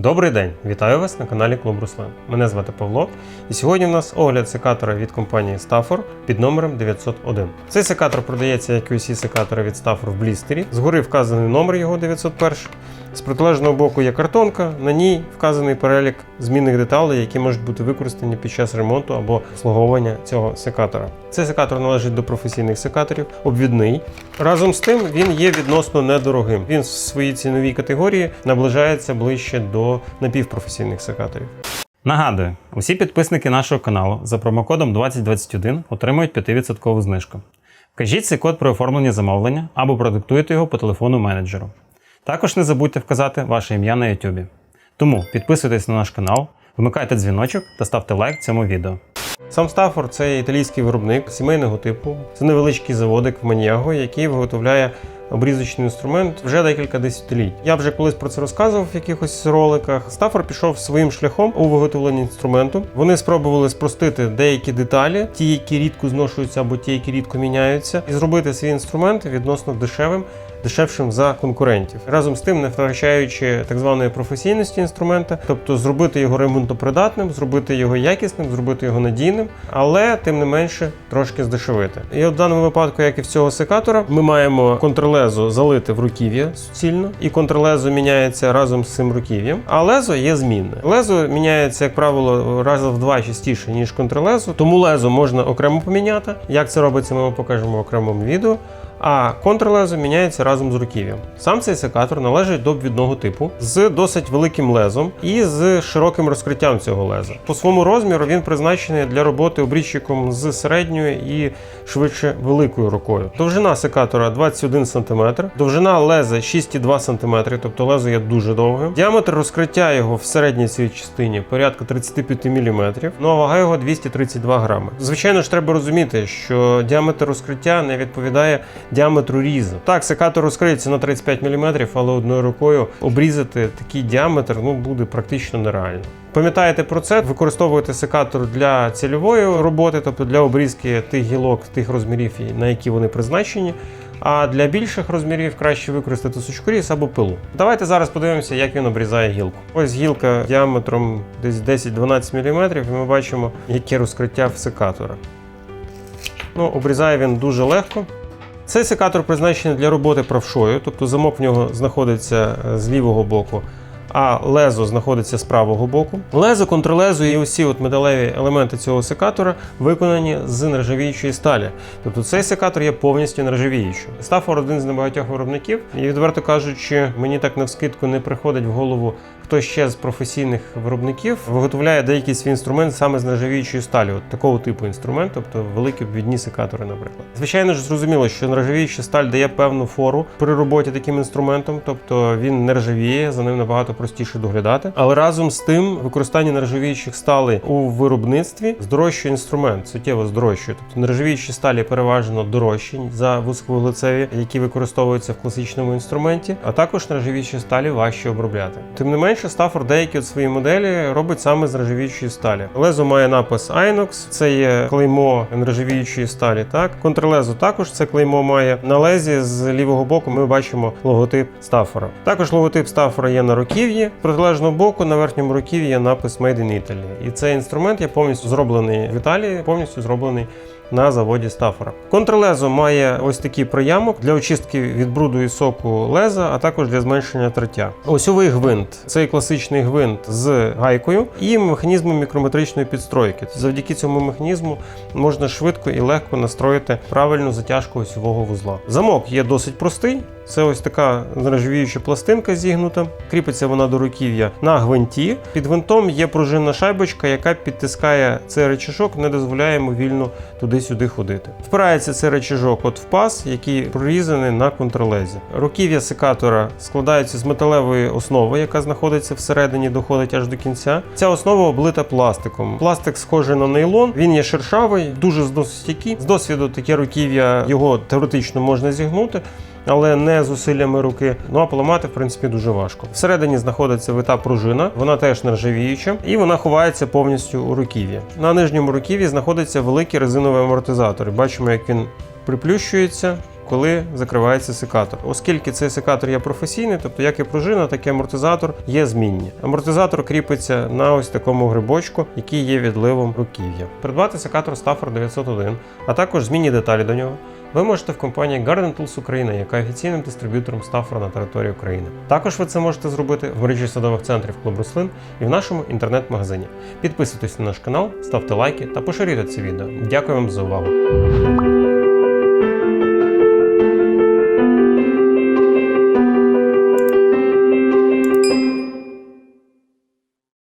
Добрий день! Вітаю вас на каналі Клуб Руслан. Мене звати Павло, і сьогодні в нас огляд секатора від компанії Stafford під номером 901. Цей секатор продається як і усі секатори від Stafford в блістері. Згори вказаний номер його 901. З протилежного боку є картонка, на ній вказаний перелік змінних деталей, які можуть бути використані під час ремонту або обслуговування цього секатора. Цей секатор належить до професійних секаторів, обвідний. Разом з тим він є відносно недорогим. Він в своїй ціновій категорії наближається ближче до напівпрофесійних секаторів. Нагадую, усі підписники нашого каналу за промокодом 2021 отримують 5% знижку. Вкажіть цей код при оформленні замовлення або продиктуйте його по телефону менеджеру. Також не забудьте вказати ваше ім'я на YouTube. Тому підписуйтесь на наш канал, вмикайте дзвіночок та ставте лайк цьому відео. Сам Stafford – це італійський виробник сімейного типу. Це невеличкий заводик в Маньяго, який виготовляє обрізочний інструмент вже декілька десятиліть. Я вже колись про це розказував в якихось роликах. Stafford пішов своїм шляхом у виготовленні інструменту. Вони спробували спростити деякі деталі, ті, які рідко зношуються або ті, які рідко міняються, і зробити свій інструмент відносно дешевим. Дешевшим за конкурентів, разом з тим, не втрачаючи так званої професійності інструмента, тобто зробити його ремонтопридатним, зробити його якісним, зробити його надійним, але тим не менше трошки здешевити. І от в даному випадку, як і в цього секатора, ми маємо контрлезо залите в руків'я суцільно, і контрлезо міняється разом з цим руків'ям, а лезо є змінне. Лезо міняється, як правило, разом в два частіше ніж контрлезо, тому лезо можна окремо поміняти. Як це робиться, ми вам покажемо в окремому відео. А контрлезо міняється разом з руків'ям. Сам цей секатор належить до обвідного типу з досить великим лезом і з широким розкриттям цього леза. По своєму розміру він призначений для роботи обрізчиком з середньою і швидше великою рукою. Довжина секатора 21 см, довжина леза 6,2 см, тобто лезо є дуже довгим. Діаметр розкриття його в середній цій частині порядка 35 мм, ну а вага його 232 грами. Звичайно ж, треба розуміти, що діаметр розкриття не відповідає діаметру різу. Так, секатор розкриється на 35 мм, але одною рукою обрізати такий діаметр ну, буде практично нереально. Пам'ятаєте про це, використовуєте секатор для цільової роботи, тобто для обрізки тих гілок, тих розмірів, на які вони призначені. А для більших розмірів краще використати сучкоріз або пилу. Давайте зараз подивимося, як він обрізає гілку. Ось гілка діаметром десь 10-12 мм, і ми бачимо, яке розкриття в секатора. Ну, Обрізає він дуже легко. Цей секатор призначений для роботи правшою, тобто замок в нього знаходиться е, з лівого боку, а лезо знаходиться з правого боку. Лезо, контрлезо і усі от металеві елементи цього секатора виконані з нержавіючої сталі. Тобто цей секатор є повністю нержавіючим. Стафор один з небагатьох виробників, і відверто кажучи, мені так навскидку не приходить в голову. Хто ще з професійних виробників виготовляє деякий свій інструмент саме з нержавіючої сталі, от такого типу інструмент, тобто великі обвідні секатори, наприклад. Звичайно ж, зрозуміло, що нержавіюча сталь дає певну фору при роботі таким інструментом, тобто він не ржавіє, за ним набагато простіше доглядати. Але разом з тим, використання нержавіючих сталей у виробництві здорожчує інструмент, суттєво здорожчує. Тобто нержавіючі сталі переважно дорожчі за вузьковуглецеві, які використовуються в класичному інструменті, а також нержавіючі сталі важче обробляти. Тим не менше. Stafford деякі от свої моделі робить саме з нержавіючої сталі. Лезо має напис Inox, це є клеймо нержавіючої сталі. Так, контрлезо також це клеймо має. На лезі з лівого боку ми бачимо логотип Stafford. Також логотип Stafford є на руків'ї. З протилежного боку на верхньому руків'ї є напис Made in Italy. І цей інструмент є повністю зроблений в Італії, повністю зроблений. На заводі Стафора. Контрлезо має ось такий проямок для очистки від бруду і соку леза, а також для зменшення тертя. Осьовий гвинт цей класичний гвинт з гайкою і механізмом мікрометричної підстройки. Завдяки цьому механізму можна швидко і легко настроїти правильну затяжку осьового вузла. Замок є досить простий. Це ось така нержавіюча пластинка зігнута. Кріпиться вона до руків'я на гвинті. Під гвинтом є пружинна шайбочка, яка підтискає цей речашок, не дозволяє йому вільно туди-сюди ходити. Впирається цей речажок от в паз, який прорізаний на контролезі. Руків'я секатора складається з металевої основи, яка знаходиться всередині, доходить аж до кінця. Ця основа облита пластиком. Пластик схожий на нейлон, він є шершавий, дуже зносостійкий. З досвіду таке руків'я його теоретично можна зігнути але не зусиллями руки. Ну а поламати, в принципі, дуже важко. Всередині знаходиться вита пружина, вона теж нержавіюча, і вона ховається повністю у руків'ї. На нижньому руків'ї знаходиться великий резиновий амортизатор. Бачимо, як він приплющується. коли закривається секатор. Оскільки цей секатор є професійний, тобто як і пружина, так і амортизатор є змінні. Амортизатор кріпиться на ось такому грибочку, який є відливом руків'я. Придбати секатор Stafford 901, а також змінні деталі до нього. Ви можете в компанії Garden Tools Україна, яка офіційним дистриб'ютором Stafford на території України. Також ви це можете зробити в мережі садових центрів Клуб Рослин і в нашому інтернет-магазині. Підписуйтесь на наш канал, ставте лайки та поширюйте це відео. Дякую вам за увагу.